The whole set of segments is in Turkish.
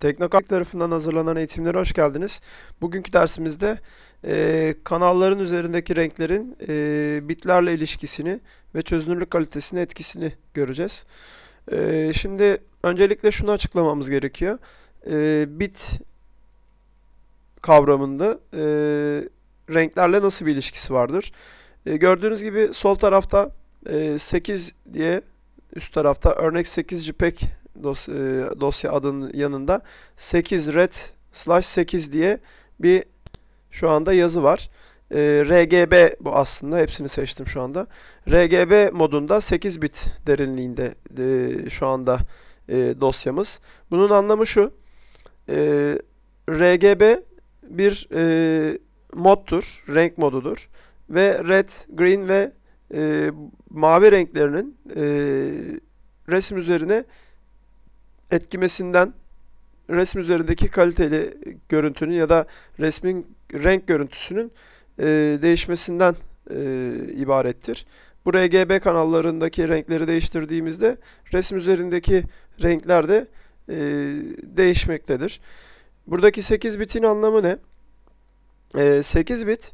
Teknokart tarafından hazırlanan eğitimlere hoş geldiniz. Bugünkü dersimizde e, kanalların üzerindeki renklerin e, bitlerle ilişkisini ve çözünürlük kalitesini etkisini göreceğiz. E, şimdi öncelikle şunu açıklamamız gerekiyor. E, bit kavramında e, renklerle nasıl bir ilişkisi vardır? E, gördüğünüz gibi sol tarafta e, 8 diye üst tarafta örnek 8 JPEG dosya, dosya adının yanında 8 red slash 8 diye bir şu anda yazı var. E, RGB bu aslında. Hepsini seçtim şu anda. RGB modunda 8 bit derinliğinde e, şu anda e, dosyamız. Bunun anlamı şu. E, RGB bir e, moddur. Renk modudur. Ve red, green ve e, mavi renklerinin e, resim üzerine etkimesinden resim üzerindeki kaliteli görüntünün ya da resmin renk görüntüsünün e, değişmesinden e, ibarettir. Bu RGB kanallarındaki renkleri değiştirdiğimizde resim üzerindeki renkler de e, değişmektedir. Buradaki 8 bitin anlamı ne? E, 8 bit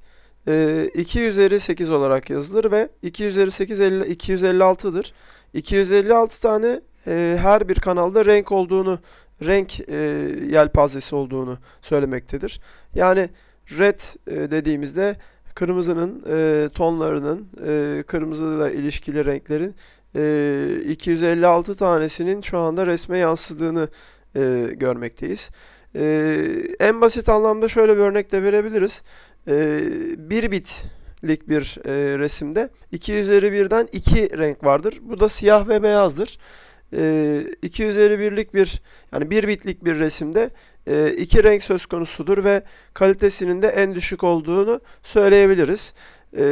e, 2 üzeri 8 olarak yazılır ve 2 üzeri 8 50, 256'dır. 256 tane e, her bir kanalda renk olduğunu, renk e, yelpazesi olduğunu söylemektedir. Yani red e, dediğimizde kırmızının e, tonlarının, e, kırmızıyla ilişkili renklerin e, 256 tanesinin şu anda resme yansıdığını e, görmekteyiz. E, en basit anlamda şöyle bir örnek de verebiliriz. E, 1 bitlik bir e, resimde 2 üzeri birden 2 renk vardır. Bu da siyah ve beyazdır 2 üzeri birlik bir yani bir bitlik bir resimde e, iki renk söz konusudur ve kalitesinin de en düşük olduğunu söyleyebiliriz. E,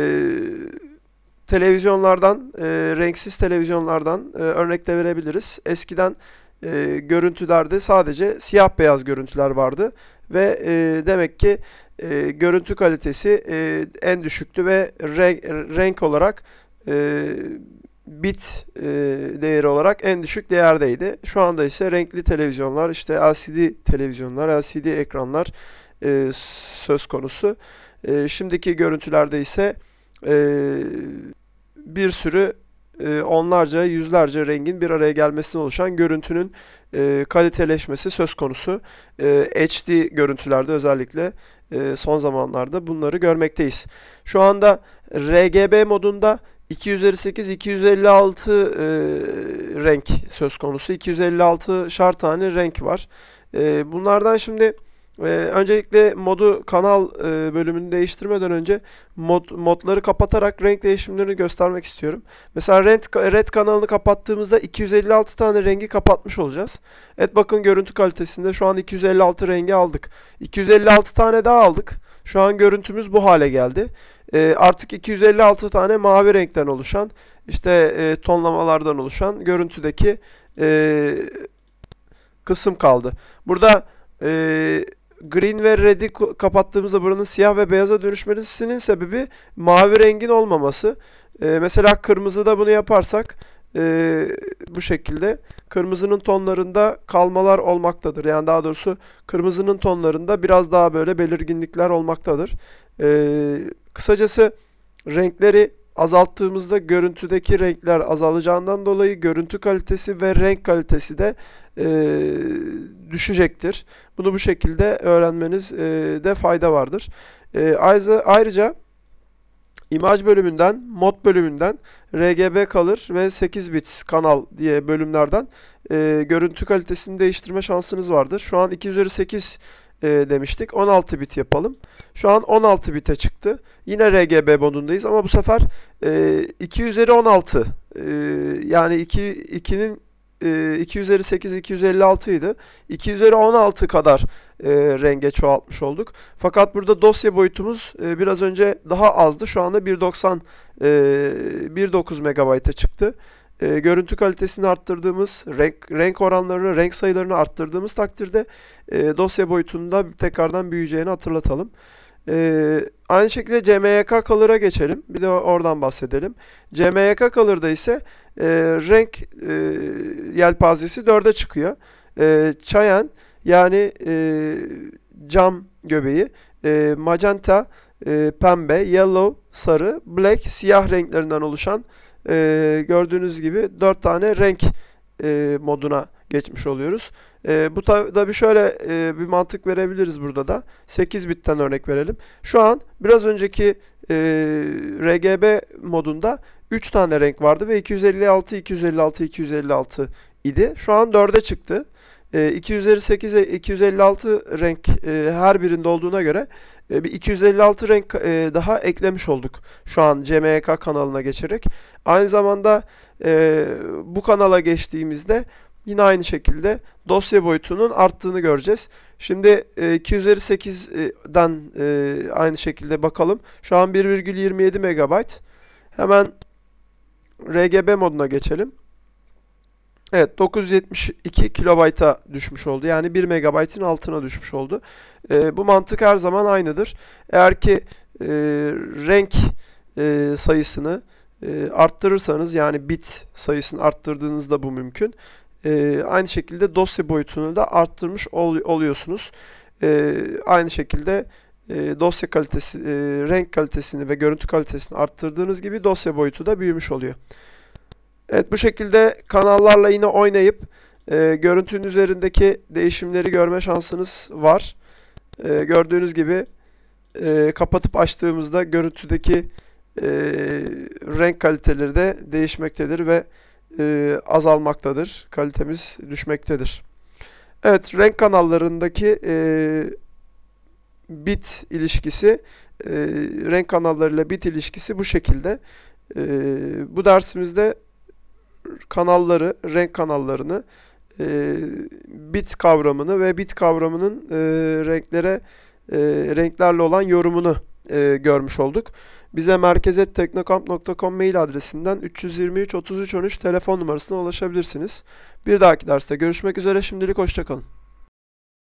televizyonlardan, e, renksiz televizyonlardan e, örnek de verebiliriz. Eskiden görüntülerde sadece siyah beyaz görüntüler vardı ve demek ki görüntü kalitesi en düşüktü ve renk, olarak bit e, değeri olarak en düşük değerdeydi. Şu anda ise renkli televizyonlar, işte LCD televizyonlar, LCD ekranlar e, söz konusu. E, şimdiki görüntülerde ise e, bir sürü e, onlarca, yüzlerce rengin bir araya gelmesine oluşan görüntünün e, kaliteleşmesi söz konusu. E, HD görüntülerde özellikle e, son zamanlarda bunları görmekteyiz. Şu anda RGB modunda 2 üzeri 8, 256 e, renk söz konusu. 256 şart tane renk var. E, bunlardan şimdi e, öncelikle modu kanal e, bölümünü değiştirmeden önce mod, modları kapatarak renk değişimlerini göstermek istiyorum. Mesela red, red kanalını kapattığımızda 256 tane rengi kapatmış olacağız. Evet bakın görüntü kalitesinde şu an 256 rengi aldık. 256 tane daha aldık. Şu an görüntümüz bu hale geldi e, artık 256 tane mavi renkten oluşan işte e, tonlamalardan oluşan görüntüdeki e, kısım kaldı. Burada e, green ve red'i kapattığımızda buranın siyah ve beyaza dönüşmesinin sebebi mavi rengin olmaması. E, mesela kırmızıda bunu yaparsak e, bu şekilde kırmızının tonlarında kalmalar olmaktadır. Yani daha doğrusu kırmızının tonlarında biraz daha böyle belirginlikler olmaktadır. E, kısacası renkleri azalttığımızda görüntüdeki renkler azalacağından dolayı görüntü kalitesi ve renk kalitesi de e, düşecektir. Bunu bu şekilde öğrenmeniz e, de fayda vardır. E, ayrıca, ayrıca imaj bölümünden, mod bölümünden RGB kalır ve 8 bit kanal diye bölümlerden e, görüntü kalitesini değiştirme şansınız vardır. Şu an 2 üzeri 8 e, demiştik. 16 bit yapalım. Şu an 16 bite çıktı. Yine RGB modundayız ama bu sefer e, 2 üzeri 16 e, yani 2 2'nin e, 2 üzeri 8 256 idi. 2 üzeri 16 kadar e, renge çoğaltmış olduk. Fakat burada dosya boyutumuz e, biraz önce daha azdı. Şu anda 1.90 e, 1.9 MB'a çıktı e, görüntü kalitesini arttırdığımız, renk, renk oranlarını, renk sayılarını arttırdığımız takdirde e, dosya boyutunda tekrardan büyüyeceğini hatırlatalım. E, aynı şekilde CMYK Color'a geçelim. Bir de oradan bahsedelim. CMYK Color'da ise e, renk e, yelpazesi 4'e çıkıyor. E, Cyan yani e, cam göbeği, e, magenta, e, pembe, yellow, sarı, black, siyah renklerinden oluşan e, gördüğünüz gibi 4 tane renk e, moduna geçmiş oluyoruz. E, bu tabi şöyle e, bir mantık verebiliriz burada da. 8 bitten örnek verelim. Şu an biraz önceki e, RGB modunda 3 tane renk vardı ve 256, 256, 256 idi. Şu an 4'e çıktı. E, 258 ve 256 renk e, her birinde olduğuna göre e, bir 256 renk e, daha eklemiş olduk şu an CMYK kanalına geçerek. Aynı zamanda e, bu kanala geçtiğimizde yine aynı şekilde dosya boyutunun arttığını göreceğiz. Şimdi e, 258'den e, aynı şekilde bakalım. Şu an 1,27 MB. Hemen RGB moduna geçelim. Evet 972 kilobayta düşmüş oldu. Yani 1 megabaytın altına düşmüş oldu. E, bu mantık her zaman aynıdır. Eğer ki e, renk e, sayısını e, arttırırsanız yani bit sayısını arttırdığınızda bu mümkün. E, aynı şekilde dosya boyutunu da arttırmış ol, oluyorsunuz. E, aynı şekilde e, dosya kalitesi, e, renk kalitesini ve görüntü kalitesini arttırdığınız gibi dosya boyutu da büyümüş oluyor. Evet bu şekilde kanallarla yine oynayıp e, görüntünün üzerindeki değişimleri görme şansınız var. E, gördüğünüz gibi e, kapatıp açtığımızda görüntüdeki e, renk kaliteleri de değişmektedir ve e, azalmaktadır. Kalitemiz düşmektedir. Evet renk kanallarındaki e, bit ilişkisi e, renk kanallarıyla bit ilişkisi bu şekilde. E, bu dersimizde kanalları, renk kanallarını, e, bit kavramını ve bit kavramının e, renklere e, renklerle olan yorumunu e, görmüş olduk. Bize merkezetteknokamp.com mail adresinden 323 33 13 telefon numarasına ulaşabilirsiniz. Bir dahaki derste görüşmek üzere. Şimdilik hoşçakalın.